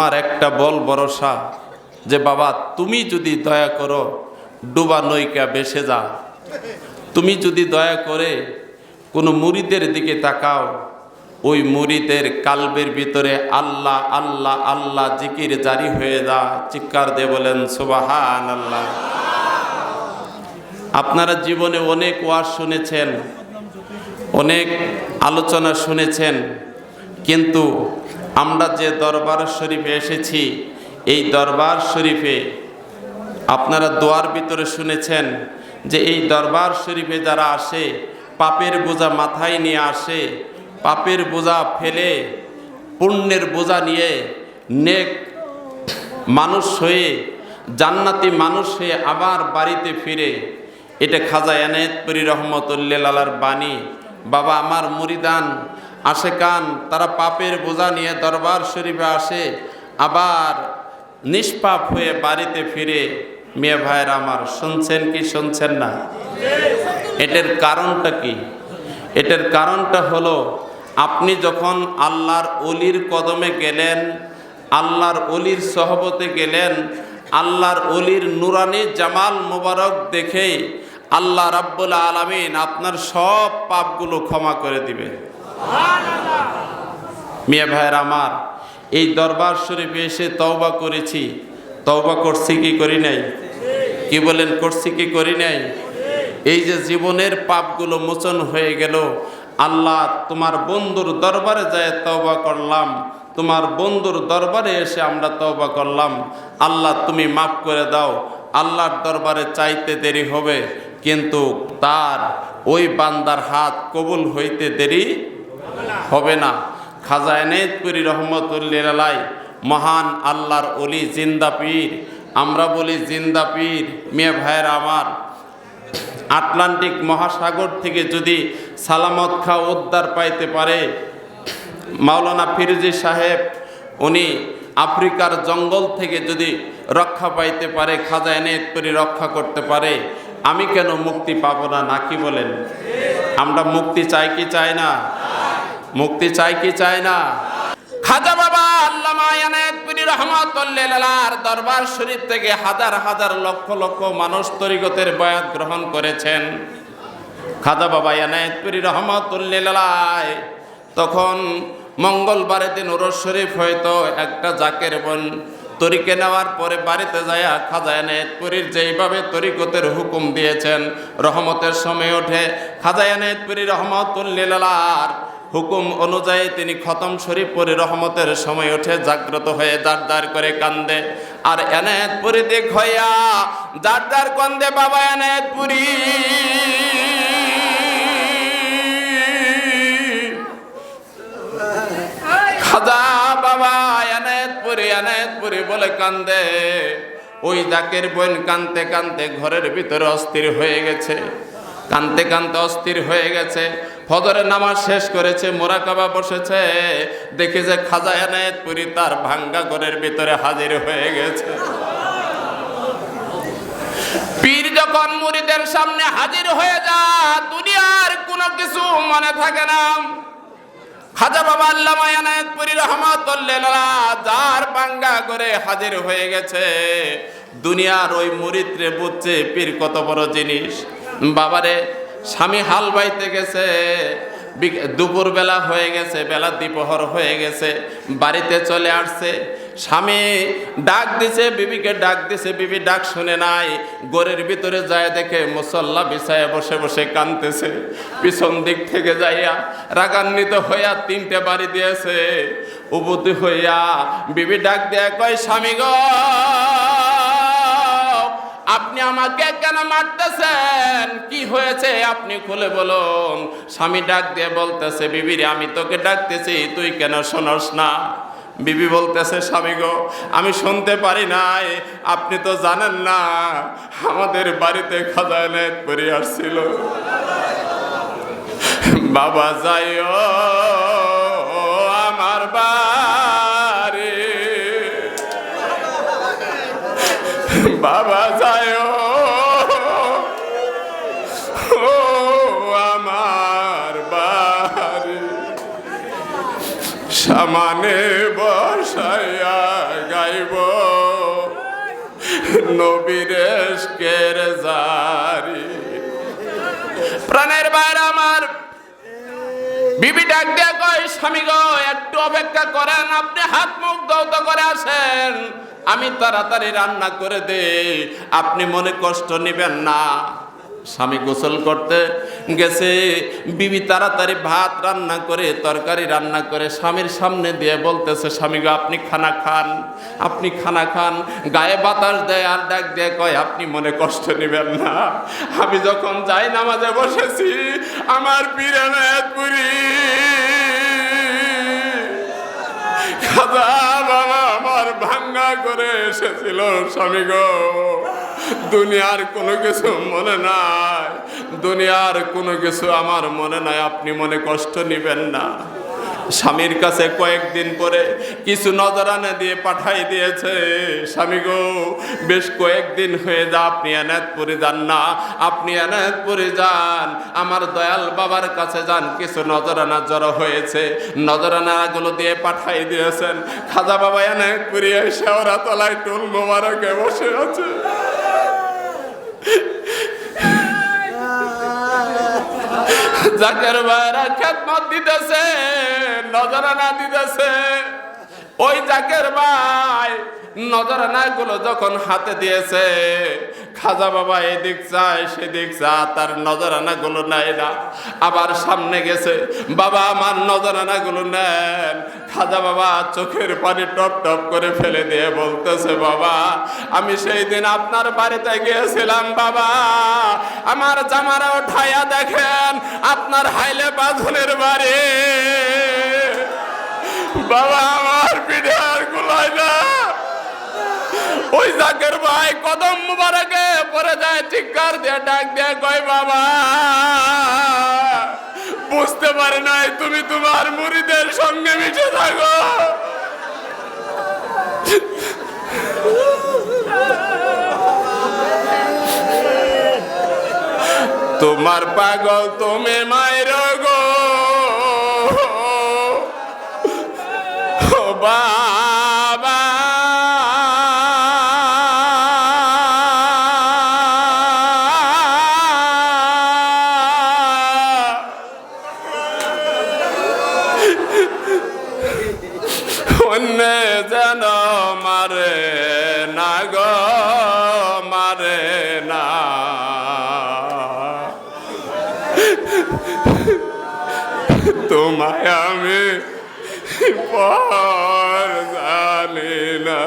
আমার একটা বল ভরসা যে, বাবা, তুমি যদি দয়া করো, ডুবা নৈকা বেসে যা। তুমি যদি দয়া করে কোনো মুরিদের দিকে তাকাও, ওই মুরিদের কালবের ভিতরে আল্লাহ আল্লাহ আল্লাহ জিকির জারি হয়ে যা। চিৎকার দিয়ে বলেন সুবাহান আল্লাহ আপনারা জীবনে অনেক ওয়াজ শুনেছেন, অনেক আলোচনা শুনেছেন, কিন্তু আমরা যে দরবার শরীফে এসেছি, এই দরবার শরীফে আপনারা দোয়ার ভিতরে শুনেছেন যে এই দরবার শরীফে যারা আসে, পাপের বোঝা মাথায় নিয়ে আসে, পাপের বোঝা ফেলে, পুণ্যের বোঝা নিয়ে নেক মানুষ হয়ে, জান্নাতি মানুষ হয়ে আবার বাড়িতে ফিরে, এটা খাজা এনায়েতপুরি রহমতুল্লালার বাণী, বাবা আমার মুরিদান আশেকান, তারা পাপের বোঝা নিয়ে দরবার শরীফে আসে, আবার নিষ্পাপ হয়ে বাড়িতে ফিরে। মেয়ে ভাইয়ের আমার, শুনছেন কি শুনছেন না? এটার কারণটা কি? এটার কারণটা হলো, আপনি যখন আল্লাহর অলির কদমে গেলেন, আল্লাহর অলির সহবতে গেলেন, আল্লাহর অলির নুরানি জামাল মোবারক দেখে আল্লাহ রাব্বুল আলামিন আপনার সব পাপগুলো ক্ষমা করে দিবে মিয়া ভাইয়ের আমার, এই দরবার শরীফে এসে তওবা করেছি। তওবা করছি কি করি নাই? কি বলেন, করছি কি করি নাই? এই যে জীবনের পাপগুলো মোচন হয়ে গেল, আল্লাহ তোমার বন্ধুর দরবারে যায় তওবা করলাম। তোমার বন্ধুর দরবারে এসে আমরা তওবা করলাম। আল্লাহ তুমি মাফ করে দাও, আল্লাহর দরবারে চাইতে দেরি হবে, কিন্তু তার ওই বান্দার হাত কবুল হইতে দেরি হবে না। খাজা এনায়তপুরি রহমতুল্লাহ মহান আল্লাহর অলি জিন্দা পীর। আমরা বলি জিন্দা পীর, মেয়ে ভাইয়ের আমার। আটলান্টিক মহাসাগর থেকে যদি সালামত খা উদ্ধার পাইতে পারে, মাওলানা ফিরোজি সাহেব, উনি আফ্রিকার জঙ্গল থেকে যদি রক্ষা পাইতে পারে খাজা এনায়তপুরি রক্ষা করতে পারে, আমি কেন মুক্তি পাবো না, নাকি বলেন? আমরা মুক্তি চাই কি চাই না? মুক্তি চাই কি চাই না? খাজা বাবা আল্লামা এনায়েতপুরি রহমাতুল্লাহর দরবার শরীফ থেকে হাজার হাজার লক্ষ লক্ষ মানুষ তরিগতের বয়াত গ্রহণ করেছেন। খাজা বাবা এনায়েতপুরি রহমাতুল্লাহ তখন মঙ্গলবারের দিন ওরস শরীফ হয়তো একটা জাকের বোন তরিকে নেওয়ার পরে বাড়িতে যায় খাজা এনায়েতপুরীর যেইভাবে তরিকতের হুকুম দিয়েছেন, রহমতের সময় ওঠে। খাজা এনায়েতপুরী রহমতুল্লাহর হুকুম অনুযায়ী তিনি খতম শরীফ পরে রহমতের সময় ওঠে জাগ্রত হয়ে দাঁড় করে কান্দে। আর এনায়েতপুরী দিক হইয়া দাঁড় কান্দে, বাবা এনায়েতপুরী খাজা, বাবা এনায়েতপুরি এনায়েতপুরি বলে কান্দে। ওই জাকের বোন কানতে কানতে ঘরের ভিতরে অস্থির হয়ে গেছে। কানতে কানতে অস্থির হয়ে গেছে। ফজরের নামাজ শেষ করেছে, মোরাকাবা বসেছে, দেখে যে খাজা এনায়েতপুরি তার ভাঙ্গা ঘরের ভিতরে হাজির হয়ে গেছে। পীর যখন মুরিদের সামনে হাজির হয়ে যা দুনিয়ার কোনো কিছু মনে থাকে না। খাজা বাবা আল্লামা এনায়েতপুরি রহমাতুল্লাহ যার ভাঙ্গা করে হাজির হয়ে গেছে। দুনিয়ার ওই মুরিদরে বুঝছে পীর কত বড় জিনিস। বাবারে স্বামী হাল বাইতে গেছে দুপুর বেলা হয়ে গেছে, বেলা দ্বিপহর হয়ে গেছে, বাড়িতে চলে আসছে। স্বামী ডাক দিছে, বিবিকে ডাক দিছে, বিবি ডাক শুনে নাই। গোরের ভিতরে যায় দেখে মুসল্লা বিছায় বসে বসে কানতেছে পিছন দিক থেকে যাইয়া রাগান্বিত হইয়া তিনটে বাড়ি দিয়েছে। উবুতি হইয়া বিবি ডাক দেয়া কয়, স্বামী গো আপনি আমাকে কেন মারতেছেন? কি হয়েছে? আপনি খুলে বলুন। স্বামী ডাক দিয়ে বলতেছে বিবিরে আমি তোকে ডাকতেছি, তুই কেন শোনস না? বিবি বলতেছে, স্বামী গো, আমি শুনতে পারি নাই। আপনি তো জানেন না, আমাদের বাড়িতে খাজানাত পরে আসছিল। বাবা যাইও, আমার বাড়ি। বাবা যায় সামানে বসাইয়া গাইব। নবীরেশকের জারি। প্রাণের বাইর আমার বিবি ডাক দিয়ে কয়, স্বামী গো, একটু অপেক্ষা করেন, আপনি হাত মুখ গৌত করে আসেন। আমি তাড়াতাড়ি রান্না করে দেই, আপনি মনে কষ্ট নেবেন না। স্বামী গোসল করতে গেছে। বিবি তাড়াতাড়ি ভাত রান্না করে, তরকারি রান্না করে স্বামীর সামনে দিয়ে বলতেছে, স্বামী গো, আপনি খানা খান, আপনি খানা খান। গায়ে বাতাস দেয় আর ডাক দিয়ে, কয়, আপনি মনে কষ্ট নেবেন না। আমি যখন যাই নামাজে বসেছি, আমার পুরী খাজা আমার ভাঙ্গা করে এসেছিল, স্বামী গো। দুনিয়ার কোনো কিছু মনে নাই। দুনিয়ার কোনো কিছু আমার মনে নাই, আপনি মনে কষ্ট নিবেন না। স্বামীর কাছে কয়েকদিন পরে কিছু নজরানা দিয়ে পাঠাই দিয়েছে, স্বামী গো, বেশ কয়েকদিন হয়ে যা, আপনি এনায়তপুরে যান না, আপনি এনায়তপুরে যান। আমার দয়াল বাবার কাছে যান। কিছু নজরানা জড়ো হয়েছে। নজরানাগুলো দিয়ে পাঠাই দিয়েছেন। খাজা বাবা এনায়তপুরে এসে ওরা তলায় টুল মোবারকে বসে আছে। জাকের ভাইরা খেদমত দিতেছে নজরানা দিতেছে। ওই জাকের ভাই নজরানা গুলো যখন হাতে দিয়েছে, খাজা বাবা এদিক চায় সেদিক চায় তার নজরানা গুলো নেয় না। আবার সামনে গেছে, বাবা আমার নজরানা গুলো নেন। খাজা বাবা চোখের পানি টপ টপ করে ফেলে দিয়ে বলতেছে, বাবা, আমি সেই দিন আপনার বাড়িতে গিয়েছিলাম, বাবা। আমার জামারা উঠাইয়া দেখেন, আপনার হাইলে বাঁধনের বাড়ি। বাবা আমার পিঠে আর গুলাই না ওই জাকের ভাই কদম মুবারকে পরে যায় চিৎকার দিয়ে ডাক দিয়ে কয়, বাবা, বুঝতে পারে নাই তুমি তোমার মুড়িদের সঙ্গে মিশে থাকো। তোমার পাগল তুমি মায়ের না। তোমায় আমি পর জানি না।